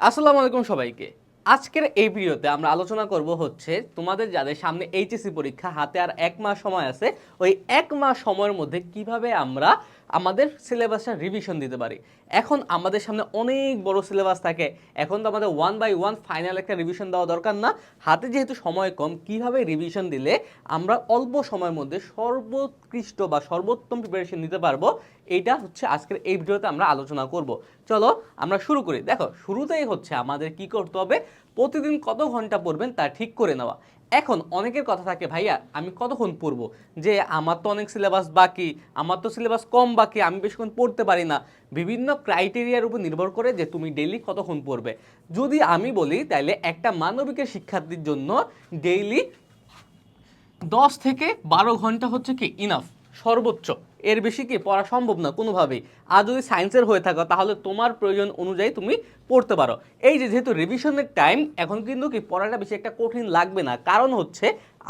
আসসালামু আলাইকুম সবাইকে। আজকের এই ভিডিওতে আমরা আলোচনা করব হচ্ছে তোমাদের যাদের সামনে এইচএসসি পরীক্ষা হাতে আর এক মাস সময় আছে, ওই এক মাস সময়ের মধ্যে কীভাবে আমরা আমাদের সিলেবাসটা রিভিশন দিতে পারি। এখন আমাদের সামনে অনেক বড় সিলেবাস থাকে। এখন তো আমাদের ওয়ান বাই ওয়ান ফাইনাল একটা রিভিশন দেওয়া দরকার না। হাতে যেহেতু সময় কম, কীভাবে রিভিশন দিলে আমরা অল্প সময়ের মধ্যে সর্বোৎকৃষ্ট বা সর্বোত্তম প্রিপারেশন নিতে পারব এইটা হচ্ছে আজকের এই ভিডিওতে আমরা আলোচনা করব। চলো আমরা শুরু করি। দেখো, শুরুতেই হচ্ছে আমাদের কি করতে হবে? প্রতিদিন কত ঘণ্টা পড়বেন তা ঠিক করে নেওয়া। এখন অনেকের কথা থাকে, ভাইয়া, আমি কতক্ষণ পড়ব? যে, আমার তো অনেক সিলেবাস বাকি, আমার তো সিলেবাস কম বাকি, আমি বেশিক্ষণ পড়তে পারি না। বিভিন্ন ক্রাইটেরিয়ার উপর নির্ভর করে যে, তুমি ডেইলি কতক্ষণ পড়বে? যদি আমি বলি তাহলে একটা মানবিকের শিক্ষার্থীর জন্য ডেইলি দশ থেকে বারো ঘণ্টা হচ্ছে কি ইনাফ সর্বোচ্চ। এর বেশি কি, পড়া সম্ভব না কোনোভাবেই। আর যদি সায়েন্সের হয়ে থাকো, তাহলে তোমার প্রয়োজন অনুযায়ী তুমি পড়তে পারো। এই যে যেহেতু রিভিশনের টাইম এখন কিন্তু কি পড়াটা বেশি একটা কঠিন লাগবে না। কারণ হচ্ছে,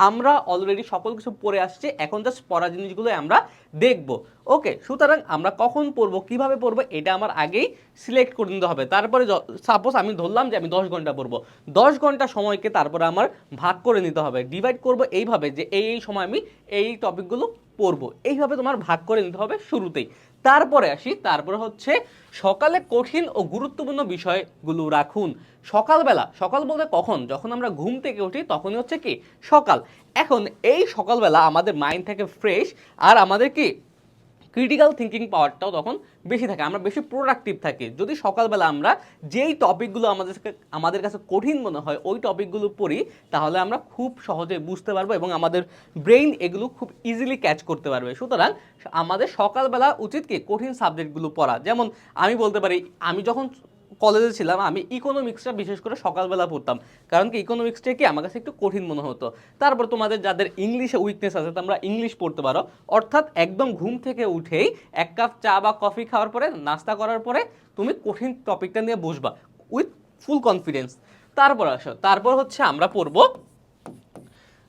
আমরা অলরেডি সকল কিছু পড়ে আসছি, এখন জাস্ট পড়া জিনিসগুলো আমরা দেখব। ওকে সুতরাং আমরা কখন পড়ব, কীভাবে পড়ব, এটা আমার আগেই সিলেক্ট করে নিতে হবে। তারপরে সাপোজ আমি ধরলাম যে আমি দশ ঘণ্টা পড়ব। দশ ঘণ্টা সময়কে তারপরে আমার ভাগ করে নিতে হবে। ডিভাইড করব এইভাবে যে এই এই সময় আমি এই টপিকগুলো পড়ব। এইভাবে তোমার ভাগ করে নিতে হবে শুরুতেই। তারপরে আসি, তারপরে হচ্ছে সকালে কঠিন ও গুরুত্বপূর্ণ বিষয়গুলো রাখুন। সকালবেলা, সকাল বলতে কখন? যখন আমরা ঘুম থেকে উঠি, তখনই হচ্ছে কি? সকাল। এখন এই সকালবেলা আমাদের মাইন্ড থেকে ফ্রেশ আর আমাদের কি ক্রিটিক্যাল থিঙ্কিং পাওয়ারটাও তখন বেশি থাকে, আমরা বেশি প্রোডাক্টিভ থাকি। যদি সকালবেলা আমরা যেই টপিকগুলো আমাদের আমাদের কাছে কঠিন মনে হয়, ওই টপিকগুলো পড়ি, তাহলে আমরা খুব সহজে বুঝতে পারব এবং আমাদের ব্রেইন এগুলো খুব ইজিলি ক্যাচ করতে পারবে। সুতরাং আমাদের সকালবেলা উচিত কি? কঠিন সাবজেক্টগুলো পড়া। যেমন আমি বলতে পারি, আমি যখন কলেজে ছিলাম, আমি ইকোনমিক্সটা বিশেষ করে সকালবেলা পড়তাম। কারণ কি ইকোনমিক্সটা কি, আমার কাছে একটু কঠিন মনে হতো। তারপর তোমাদের যাদের ইংলিশে উইকনেস আছে, তোমরা ইংলিশ পড়তে পারো। অর্থাৎ একদম ঘুম থেকে উঠেই এক কাপ চা বা কফি খাওয়ার পরে, নাস্তা করার পরে, তুমি কঠিন টপিকটা নিয়ে বসবা উইথ ফুল কনফিডেন্স তারপর আসো, তারপর হচ্ছে আমরা পড়ব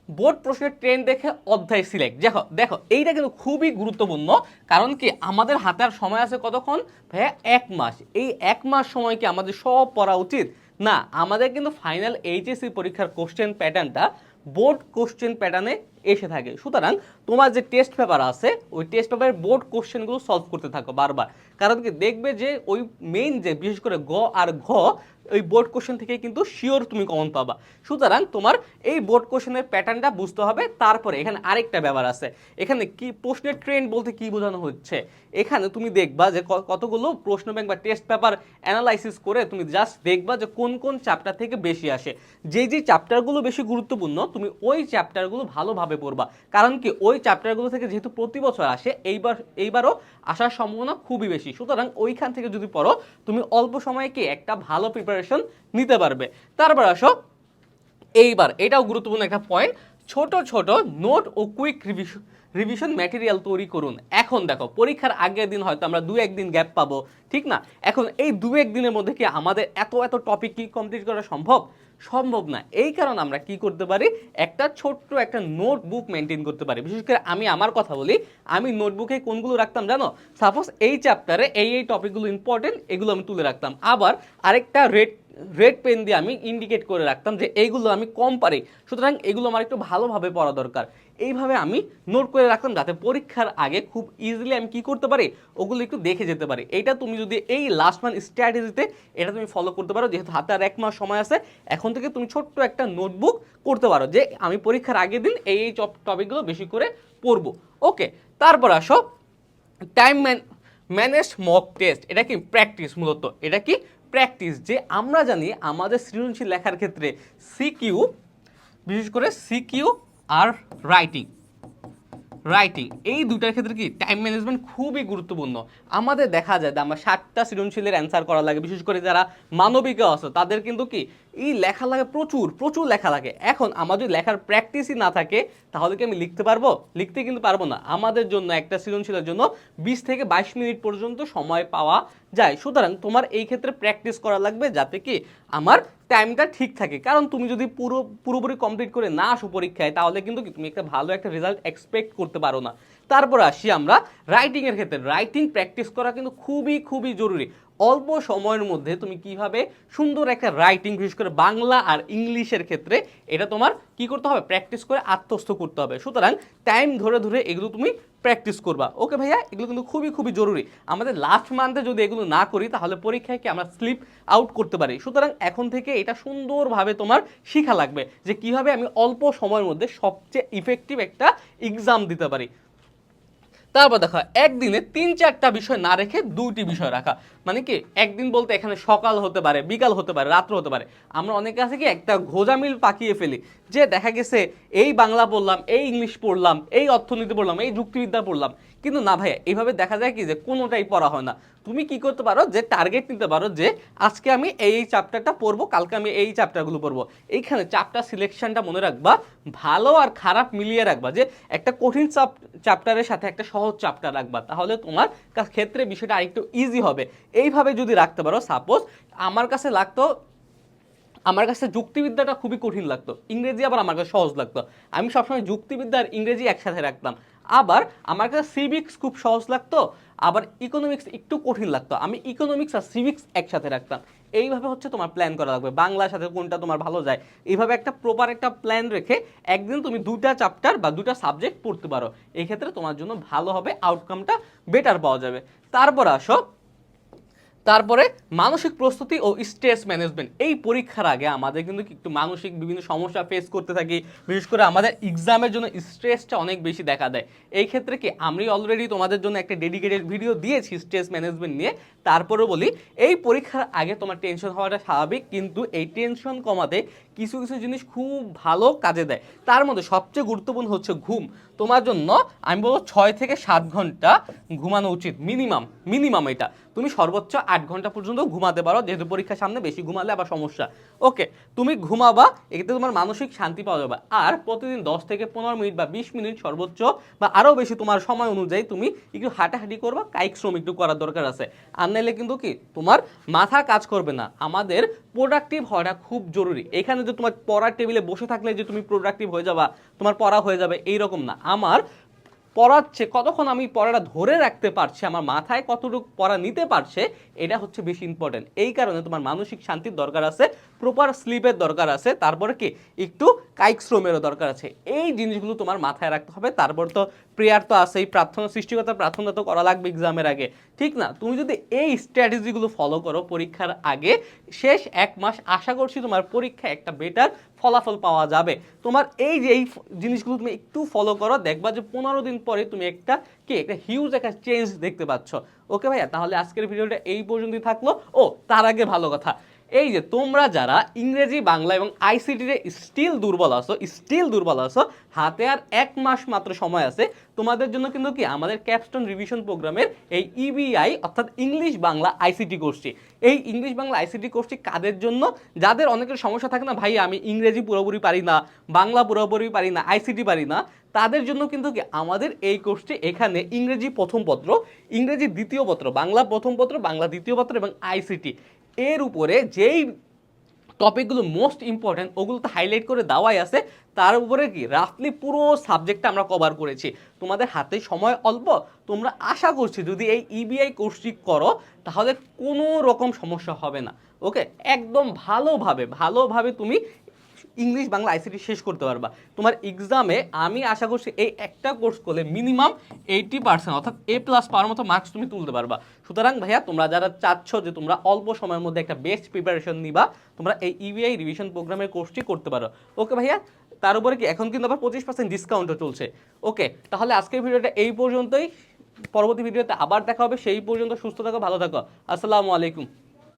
বোর্ড প্রশ্নের ট্রেন দেখে অধ্যায় সিলেক্ট। দেখো দেখো, এইটা কিন্তু খুবই গুরুত্বপূর্ণ, কারণ কি আমাদের হাতে আর সময় আছে কতক্ষণ? ভাইয়া, এক মাস। এই এক মাস সময় কি আমাদের সব পড়া উচিত? না, আমাদের কিন্তু ফাইনাল এইচএসসি পরীক্ষার কোশ্চেন প্যাটার্নটা বোর্ড কোশ্চেন প্যাটার্নে এসে থাকে। সুতরাং তোমার যে টেস্ট পেপার আছে, ওই টেস্ট পেপারের বোর্ড কোশ্চেনগুলো সলভ করতে থাকো বারবার। কারণ কি, দেখবে যে ওই মেইন যে, বিশেষ করে গ আর ঘ, ওই বোর্ড কোশ্চেন থেকে কিন্তু শিওর তুমি কমন পাবা। সুতরাং তোমার এই বোর্ড কোশ্চেনের প্যাটার্নটা বুঝতে হবে। তারপরে এখানে আরেকটা ব্যাপার আছে। এখানে কি প্রশ্নের ট্রেন্ড বলতে কি বোঝানো হচ্ছে? এখানে তুমি দেখবা যে কতগুলো প্রশ্ন ব্যাংক বা টেস্ট পেপার অ্যানালাইসিস করে তুমি জাস্ট দেখবা যে কোন কোন চ্যাপ্টার থেকে বেশি আসে। যেই যে চ্যাপ্টারগুলো বেশি গুরুত্বপূর্ণ, তুমি ওই চ্যাপ্টারগুলো ভালোভাবে পড়বা। কারণ কি, ওই চ্যাপ্টারগুলো থেকে যেহেতু প্রতি বছর আসে, এইবার, এইবারও আসার সম্ভাবনা খুবই বেশি। সুতরাং ওইখান থেকে যদি পড়ো, তুমি অল্প সময়ে কি একটা ভালো প্রিপারেশন নিতে পারবে। তারপর আসো, এইবার, এটাও গুরুত্বপূর্ণ একটা পয়েন্ট ছোট ছোট নোট ও কুইক রিভিশন রিভিশন ম্যাটেরিয়াল তৈরি করুন। এখন দেখো, পরীক্ষার আগের দিন হয়তো আমরা দু একদিন গ্যাপ পাবো, ঠিক না? এখন এই দু একদিনের মধ্যে কি আমাদের এত এত টপিক কি কমপ্লিট করা সম্ভব? সম্ভব না। এই কারণে আমরা কি করতে পারি? একটা ছোট্ট একটা নোটবুক মেনটেন করতে পারি। বিশেষ করে আমি আমার কথা বলি, আমি নোটবুকে কোনগুলো রাখতাম জানো? সাপোজ এই চ্যাপ্টারে এই এই টপিকগুলো ইম্পর্টেন্ট এগুলো আমি তুলে রাখতাম। আবার আরেকটা রেড রেড পেন দিয়ে আমি ইন্ডিকেট করে রাখতাম যে এইগুলো আমি কম পারি। সুতরাং এগুলো আমার একটু ভালোভাবে পড়া দরকার। এইভাবে আমি নোট করে রাখতাম যাতে পরীক্ষার আগে খুব ইজিলি আমি কি করতে পারি, ওগুলো একটু দেখে যেতে পারি। এটা তুমি যদি এই লাস্ট মান স্ট্র্যাটেজিতে এটা তুমি ফলো করতে পারো, যেহেতু হাতে আর এক মাস সময় আছে, এখন থেকে তুমি ছোট্ট একটা নোটবুক করতে পারো যে আমি পরীক্ষার আগের দিন এই এই টপিকগুলো বেশি করে পড়ব। ওকে তারপর আসো time man manage mock test এটা কি প্র্যাকটিস মূলত? এটা কি প্র্যাকটিস যে আমরা জানি আমাদের সৃজনশীল লেখার ক্ষেত্রে সিকিউ বিশেষ করে সিকিউ আর রাইটিং রাইটিং এই দুটার ক্ষেত্রে কি টাইম ম্যানেজমেন্ট খুবই গুরুত্বপূর্ণ। আমাদের দেখা যায় যে আমরা সাতটা সৃজনশীলের অ্যান্সার করা লাগে। বিশেষ করে যারা মানবিকা আছে, তাদের কিন্তু কি এই লেখা লাগে প্রচুর প্রচুর লেখা লাগে। এখন আমার যদি লেখার প্র্যাকটিসই না থাকে, তাহলে কি আমি লিখতে পারব? লিখতে কিন্তু পারব না। আমাদের জন্য, একটা সৃজনশীলের জন্য বিশ থেকে বাইশ মিনিট পর্যন্ত সময় পাওয়া যায়। সুতরাং তোমার এই ক্ষেত্রে প্র্যাকটিস করা লাগবে যাতে কি আমার টাইমটা ঠিক থাকে। কারণ তুমি যদি পুরো, পুরোপুরি কমপ্লিট করে না আসো পরীক্ষায়, তাহলে কিন্তু তুমি একটা ভালো একটা রেজাল্ট এক্সপেক্ট করতে পারো না। তারপর আসি আমরা রাইটিংয়ের ক্ষেত্রে। রাইটিং প্র্যাকটিস করা কিন্তু খুবই খুবই জরুরি। অল্প সময়ের মধ্যে তুমি কীভাবে সুন্দর একটা রাইটিং বিশেষ করে বাংলা আর ইংলিশের ক্ষেত্রে এটা তোমার কি করতে হবে? প্র্যাকটিস করে আত্মস্থ করতে হবে। সুতরাং টাইম ধরে ধরে এগুলো তুমি প্র্যাকটিস করবা। ওকে ভাইয়া? এগুলো কিন্তু খুবই খুবই জরুরি। আমাদের লাস্ট মান্থে যদি এগুলো না করি, তাহলে পরীক্ষায় কি আমরা স্লিপ আউট করতে পারি? সুতরাং এখন থেকে এটা সুন্দরভাবে তোমার শিখা লাগবে যে কীভাবে আমি অল্প সময়ের মধ্যে সবচেয়ে ইফেক্টিভ একটা এক্সাম দিতে পারি। তারপর দেখো, একদিনে তিন চারটা বিষয় না রেখে দুইটি বিষয় রাখা। মানে কি, একদিন বলতে এখানে সকাল হতে পারে, বিকাল হতে পারে, রাত্র হতে পারে। আমরা অনেকে আছে কি, একটা ঘোজামিল পাকিয়ে ফেলি, যে দেখা গেছে, এই বাংলা পড়লাম, এই ইংলিশ পড়লাম, এই অর্থনীতি পড়লাম, এই যুক্তিবিদ্যা পড়লাম। কিন্তু না ভাইয়া, এইভাবে দেখা যায় কি যে কোনোটাই পড়া হয় না। তুমি কি করতে পারো যে টার্গেট নিতে পারো যে আজকে আমি এই চ্যাপ্টারটা পড়ব, কালকে আমি এই চ্যাপ্টারগুলো পড়ব। এইখানে চ্যাপ্টার সিলেকশনটা মনে রাখবা, ভালো আর খারাপ মিলিয়ে রাখবা যে একটা কঠিন চাপ চ্যাপ্টারের সাথে একটা সহজ চ্যাপ্টার রাখবা, তাহলে তোমার ক্ষেত্রে বিষয়টা আরেকটু ইজি হবে। এইভাবে যদি রাখতে পারো সাপোজ আমার কাছে লাগতো, আমার কাছে যুক্তিবিদ্যাটা খুবই কঠিন লাগতো, ইংরেজি আবার আমার কাছে সহজ লাগতো। আমি সবসময় যুক্তিবিদ্যা আর ইংরেজি একসাথে রাখতাম। আবার আমার কাছে সিভিক্স খুব সহজ লাগতো, আবার ইকোনমিক্স একটু কঠিন লাগতো। আমি ইকোনমিক্স আর সিভিক্স একসাথে রাখতাম। এইভাবে হচ্ছে তোমার প্ল্যান করা লাগবে। বাংলার সাথে কোনটা তোমার ভালো যায়? এইভাবে একটা প্রপার একটা প্ল্যান রেখে একদিন তুমি দুটা চ্যাপ্টার বা দুটা সাবজেক্ট পড়তে পারো। এক্ষেত্রে তোমার জন্য ভালো হবে আউটকামটা বেটার পাওয়া যাবে। তারপর আসো তারপরে মানসিক প্রস্তুতি ও স্ট্রেস ম্যানেজমেন্ট এই পরীক্ষার আগে আমাদের কিন্তু একটু মানসিক বিভিন্ন সমস্যা ফেস করতে থাকি, বিশেষ করে আমাদের এক্সামের জন্য স্ট্রেসটা অনেক বেশি দেখা দেয়। এই ক্ষেত্রে কি আমি অলরেডি তোমাদের জন্য একটা ডেডিকেটেড ভিডিও দিয়েছি স্ট্রেস ম্যানেজমেন্ট নিয়ে। তারপরেও বলি, এই পরীক্ষার আগে তোমার টেনশন হওয়াটা স্বাভাবিক, কিন্তু এই টেনশন কমাতে কিছু কিছু জিনিস খুব ভালো কাজে দেয়। তার মধ্যে সবচেয়ে গুরুত্বপূর্ণ হচ্ছে ঘুম। তোমার জন্য আমি বলব ছয় থেকে সাত ঘণ্টা ঘুমানো উচিত মিনিমাম মিনিমাম এটা। তুমি সর্বোচ্চ আট ঘণ্টা পর্যন্ত ঘুমাতে পারো, যেহেতু পরীক্ষার সামনে বেশি ঘুমালে আবার সমস্যা। ওকে, তুমি ঘুমাবা, এতে তোমার মানসিক শান্তি পাওয়া যাবে। আর প্রতিদিন দশ থেকে পনেরো মিনিট বা বিশ মিনিট সর্বোচ্চ বা আরও বেশি তোমার সময় অনুযায়ী তুমি একটু হাঁটাহাঁটি করবা, কায়িক শ্রম একটু করার দরকার আছে। আর নাইলে কিন্তু কি, তোমার মাথা কাজ করবে না। আমাদের প্রোডাক্টিভ হওয়াটা খুব জরুরি। এখানে যে তোমার পড়ার টেবিলে বসে থাকলে যে তুমি প্রোডাক্টিভ হয়ে যাবা, তোমার পড়া হয়ে যাবে, এইরকম না। আমার পড়াচ্ছে কতক্ষণ আমি পড়াটা ধরে রাখতে পারছি, আমার মাথায় কতটুকু পড়া নিতে পারছে, এটা হচ্ছে বেশি ইম্পর্টেন্ট এই কারণে তোমার মানসিক শান্তির দরকার আছে প্রপার স্লিপের দরকার আছে, তারপরে কি, একটু কায়িক শ্রমেরও দরকার আছে। এই জিনিসগুলো তোমার মাথায় রাখতে হবে, তারপর তো প্রেয়ার তো আছেই, প্রার্থনা সৃষ্টিকতার প্রার্থনা তো করা লাগবে এক্সামের আগে। ঠিক না? তুমি যদি এই স্ট্র্যাটেজিগুলো ফলো করো পরীক্ষার আগে, শেষ এক মাস আশা করছি তোমার পরীক্ষায় একটা বেটার ফলাফল পাওয়া যাবে। তোমার এই যে এই জিনিসগুলো তুমি একটু ফলো করো, দেখবা যে পনেরো দিন পরে তুমি একটা কি, একটা হিউজ একটা চেঞ্জ দেখতে পাচ্ছ। ওকে ভাইয়া? তাহলে আজকের ভিডিওটা এই পর্যন্তই থাকল। ও, তার আগে ভালো কথা। এই যে তোমরা যারা ইংরেজি, বাংলা এবং আইসিটিতে স্টিল দুর্বল আছো স্টিল দুর্বল আছো, হাতে আর এক মাস মাত্র সময় আছে, তোমাদের জন্য কিন্তু কি? আমাদের ক্যাপস্টন রিভিশন প্রোগ্রামের এই ইবিআই অর্থাৎ ইংলিশ বাংলা আইসিটি কোর্সটি এই ইংলিশ বাংলা আইসিটি কোর্সটি কাদের জন্য? যাদের অনেকের সমস্যা থাকে না, ভাই, আমি ইংরেজি পুরোপুরি পারি না, বাংলা পুরোপুরি পারি না আইসিটি পারি না। তাদের জন্য কিন্তু কি? আমাদের এই কোর্সটি এখানে ইংরেজি প্রথম পত্র, ইংরেজি দ্বিতীয় পত্র, বাংলা প্রথম পত্র, বাংলা দ্বিতীয় পত্র এবং আইসিটি এর উপরে যেই টপিকগুলো মোস্ট ইম্পর্ট্যান্ট ওগুলো তো হাইলাইট করে দেওয়াই আছে, তার উপরে কি? রাফলি পুরো সাবজেক্টটা আমরা কভার করেছি। তোমাদের হাতে সময় অল্প, তোমরা আশা করছি যদি এই E ইবিআই কোর্সটি করো, তাহলে কোনো রকম সমস্যা হবে না। ওকে একদম ভালোভাবে ভালোভাবে তুমি ইংলিশ বাংলা আইসিটি শেষ করতে পারবা। তোমার এক্সামে আমি আশা করছি এই একটা কোর্স করলে মিনিমাম এইটি পার্সেন্ট অর্থাৎ এ প্লাস পাওয়ার মতো মার্কস তুমি তুলতে পারবা। সুতরাং ভাইয়া, তোমরা যারা চাচ্ছ যে তোমরা অল্প সময়ের মধ্যে একটা বেস্ট প্রিপারেশন নিবা, তোমরা এই ইবিআই রিভিশন প্রোগ্রামের কোর্সটি করতে পারো। ওকে ভাইয়া, তার উপরে কি এখন কিন্তু আবার পঁচিশ পার্সেন্ট ডিসকাউন্টও চলছে। ওকে তাহলে আজকের ভিডিওটা এই পর্যন্তই। পরবর্তী ভিডিওতে আবার দেখা হবে। সেই পর্যন্ত সুস্থ থাকো, ভালো থাকো। আসসালামু আলাইকুম।